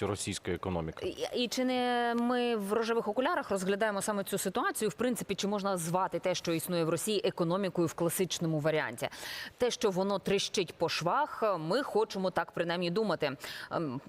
російської економіки. І, і чи не ми в рожевих окулярах розглядаємо саме цю ситуацію? В принципі, чи можна звати те, що існує в Росії, економікою в класичному варіанті? Те, що воно тріщить по швах, ми хочемо так принаймні думати. Ем,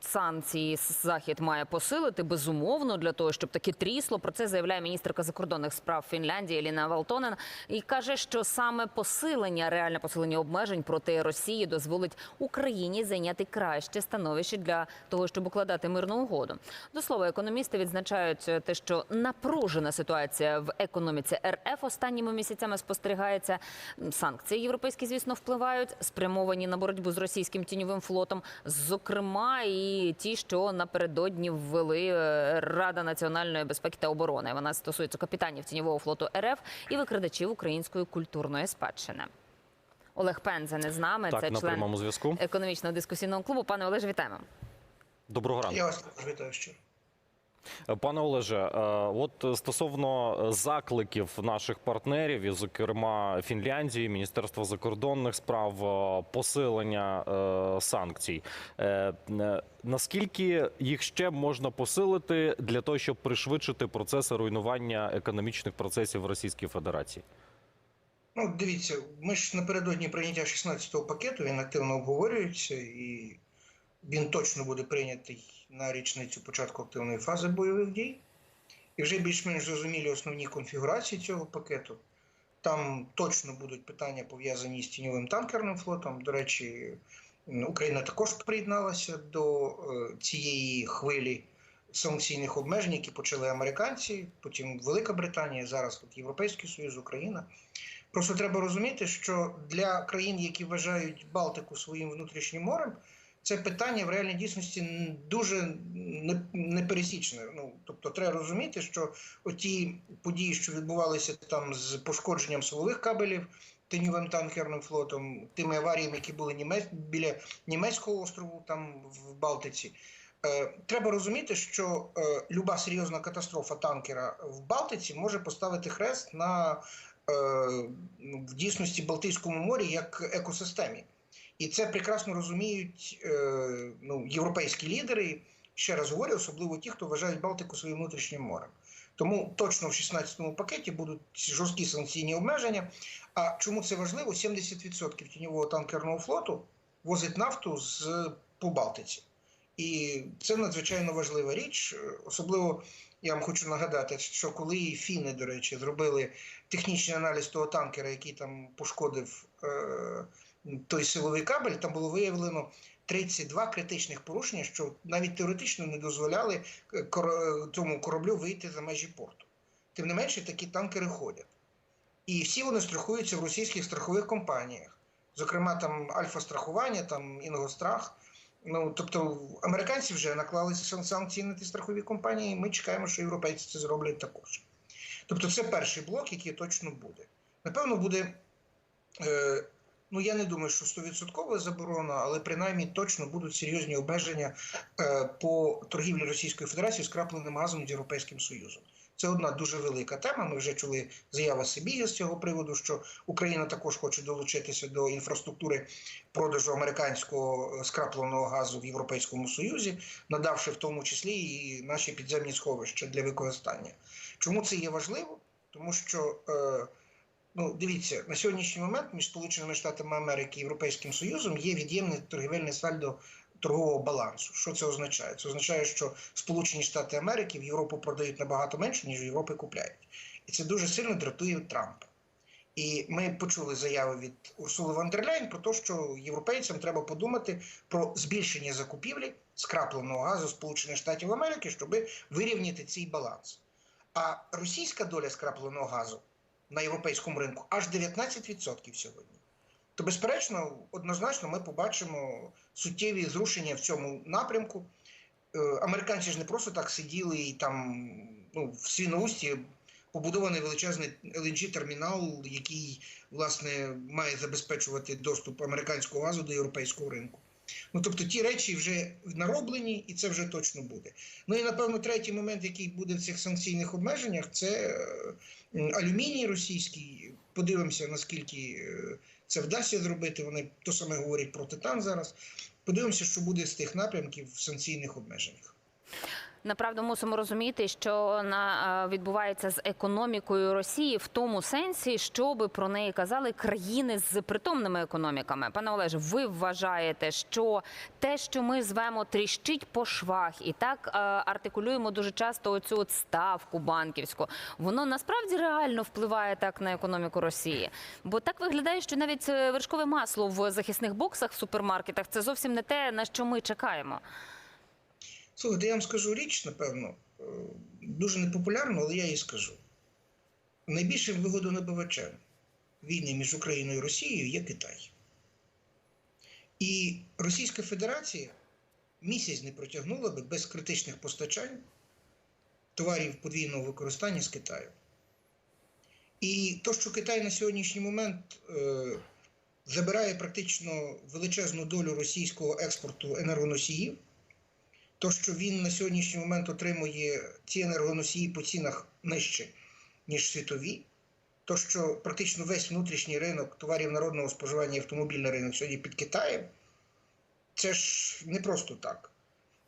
Санкції захід має посилити безумовно для того, щоб таке трісло. Про це заявляє міністерка закордонних справ Фінляндії Еліна Валтонен і каже, що саме посилення, реальне посилення обмежень проти Росії дозволить Україні зайняти краще становище для того, щоб укладати мирну угоду. До слова, економісти відзначають те, що напружена ситуація в економіці РФ останніми місяцями спостерігається. Санкції європейські, звісно, впливають, спрямовані на боротьбу з російським тіньовим флотом. Зокрема, і ті, що напередодні ввели е, Рада національної безпеки та оборони. Вона стосується капітанів тіньового флоту РФ і викрадачів української культурної спадщини. Олег Пензен з нами. Так, це на член зв'язку. економічного дискусійного клубу. Пане Олеже, вітаємо. Доброго ранку. Я вас також вітаю щиро. Пане Олеже, е, от стосовно закликів наших партнерів, і, зокрема Фінляндії, Міністерства закордонних справ, е, посилення е, санкцій. Наскільки їх ще можна посилити для того, щоб пришвидшити процеси руйнування економічних процесів в Російській Федерації? Ну, дивіться, ми ж напередодні прийняття 16-го пакету, він активно обговорюється і він точно буде прийнятий на річницю початку активної фази бойових дій. І вже більш-менш зрозумілі основні конфігурації цього пакету. Там точно будуть питання пов'язані з тіньовим танкерним флотом. До речі, Україна також приєдналася до е, цієї хвилі санкційних обмежень, які почали американці, потім Велика Британія, зараз от Європейський Союз, Україна. Просто треба розуміти, що для країн, які вважають Балтику своїм внутрішнім морем, це питання в реальній дійсності дуже не- непересічне. Ну тобто, треба розуміти, що оті події, що відбувалися там з пошкодженням силових кабелів тиньовим танкерним флотом, тими аваріями, які були німець біля німецького острову, там в Балтиці. Е, Треба розуміти, що е, люба серйозна катастрофа танкера в Балтиці може поставити хрест на е, в дійсності Балтійському морі як екосистемі. І це прекрасно розуміють е, ну, європейські лідери. Ще раз говорю, особливо ті, хто вважають Балтику своїм внутрішнім морем. Тому точно в 16-му пакеті будуть жорсткі санкційні обмеження. А чому це важливо? 70% тіньового танкерного флоту возить нафту з по Балтиці. І це надзвичайно важлива річ. Особливо я вам хочу нагадати, що коли фіни, до речі, зробили технічний аналіз того танкера, який там пошкодив е, той силовий кабель, там було виявлено 32 критичних порушення, що навіть теоретично не дозволяли е, цьому кораблю вийти за межі порту. Тим не менше, такі танкери ходять. І всі вони страхуються в російських страхових компаніях. Зокрема, там Альфа-страхування, там Інгострах. Ну, тобто, американці вже наклали санкції на ті страхові компанії, і ми чекаємо, що європейці це зроблять також. Тобто, це перший блок, який точно буде. Напевно, буде. Е, Ну, я не думаю, що 100% заборона, але принаймні точно будуть серйозні обмеження е, по торгівлі Російської Федерації скрапленим газом з Європейським Союзом. Це одна дуже велика тема. Ми вже чули заяви Сибіги з цього приводу, що Україна також хоче долучитися до інфраструктури продажу американського е, скрапленого газу в Європейському Союзі, надавши в тому числі і наші підземні сховища для використання. Чому це є важливо? Тому що е, Ну, дивіться, на сьогоднішній момент між Сполученими Штатами Америки і Європейським Союзом є від'ємне торгівельне сальдо торгового балансу. Що це означає? Це означає, що Сполучені Штати Америки в Європу продають набагато менше, ніж в Європі купляють. І це дуже сильно дратує Трампа. І ми почули заяви від Урсули Ван дер про те, що європейцям треба подумати про збільшення закупівлі скрапленого газу Сполучених Штатів Америки, щоб вирівняти цей баланс. А російська доля скрапленого газу на європейському ринку аж 19% сьогодні. То, безперечно, однозначно ми побачимо суттєві зрушення в цьому напрямку. Е, Американці ж не просто так сиділи і там ну, в Свіноусті побудований величезний LNG-термінал, який власне має забезпечувати доступ американського газу до європейського ринку. Ну тобто ті речі вже нароблені, і це вже точно буде. Ну і напевно третій момент, який буде в цих санкційних обмеженнях, це алюміній російський. Подивимося, наскільки е, це вдасться зробити. Вони то саме говорять про титан зараз. Подивимося, що буде з тих напрямків в санкційних обмеженнях. Направду мусимо розуміти, що на е, відбувається з економікою Росії в тому сенсі, що би про неї казали країни з притомними економіками. Пане Олеже, ви вважаєте, що те, що ми звемо тріщить по швах, і так е, артикулюємо дуже часто оцю от ставку банківську, воно насправді реально впливає так на економіку Росії. Бо так виглядає, що навіть е, вершкове масло в захисних боксах в супермаркетах це зовсім не те, на що ми чекаємо. Слухайте, я вам скажу річ, напевно, е, дуже непопулярно, але я її скажу. Найбільшим вигодонабивачем війни між Україною і Росією є Китай. І Російська Федерація місяць не протягнула би без критичних постачань товарів подвійного використання з Китаю. І то, що Китай на сьогоднішній момент е, забирає практично величезну долю російського експорту енергоносіїв, то, що він на сьогоднішній момент отримує ці енергоносії по цінах нижче, ніж світові, то, що практично весь внутрішній ринок товарів народного споживання і автомобільний ринок сьогодні під Китаєм, це ж не просто так.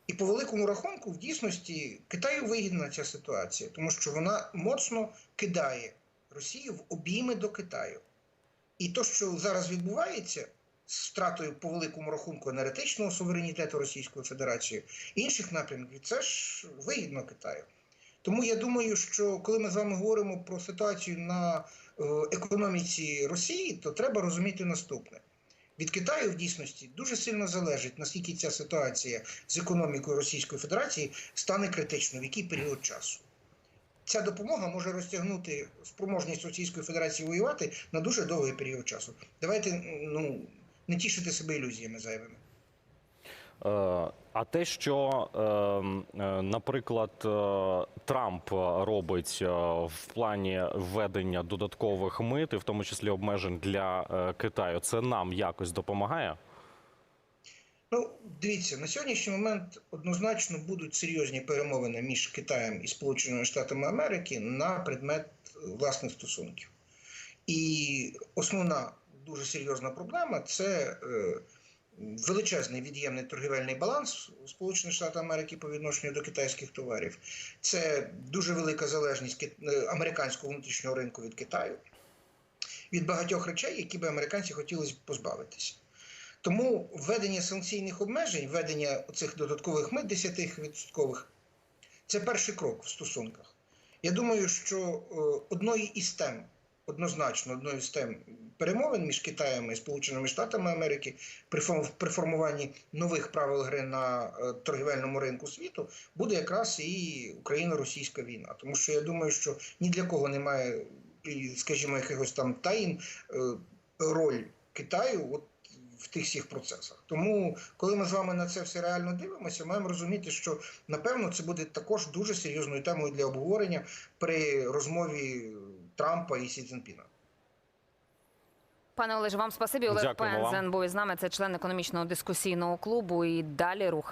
І по великому рахунку, в дійсності, Китаю вигідна ця ситуація, тому що вона моцно кидає Росію в обійми до Китаю. І то, що зараз відбувається з втратою по великому рахунку енергетичного суверенітету Російської Федерації, інших напрямків, це ж вигідно Китаю. Тому я думаю, що коли ми з вами говоримо про ситуацію на е, економіці Росії, то треба розуміти наступне. Від Китаю в дійсності дуже сильно залежить, наскільки ця ситуація з економікою Російської Федерації стане критичною, в який період часу. Ця допомога може розтягнути спроможність Російської Федерації воювати на дуже довгий період часу. Давайте ну, не тішити себе ілюзіями зайвими. Е, А те, що, е, е, наприклад, е, Трамп робить в плані введення додаткових мит, і в тому числі обмежень для Китаю, це нам якось допомагає? Ну, дивіться, на сьогоднішній момент однозначно будуть серйозні перемовини між Китаєм і Сполученими Штатами Америки на предмет власних стосунків. І основна дуже серйозна проблема це е, величезний від'ємний торгівельний баланс Сполучених Штатів Америки по відношенню до китайських товарів. Це дуже велика залежність е, американського внутрішнього ринку від Китаю, від багатьох речей, які би американці хотіли позбавитися. Тому введення санкційних обмежень, введення цих додаткових мит 10% це перший крок в стосунках. Я думаю, що е, одної із тем, однозначно одною з тем перемовин між Китаєм і Сполученими Штатами Америки при, фо- при формуванні нових правил гри на е, торгівельному ринку світу буде якраз і Україно-російська війна. Тому що я думаю, що ні для кого немає, скажімо, якихось там таїн е, роль Китаю. От в тих всіх процесах. Тому, коли ми з вами на це все реально дивимося, маємо розуміти, що напевно це буде також дуже серйозною темою для обговорення при розмові Трампа і Сі Цзінпіна. Пане Олеже, вам спасибі. Олег. Пензен був із нами. Це член економічного дискусійного клубу. І далі рухаємо.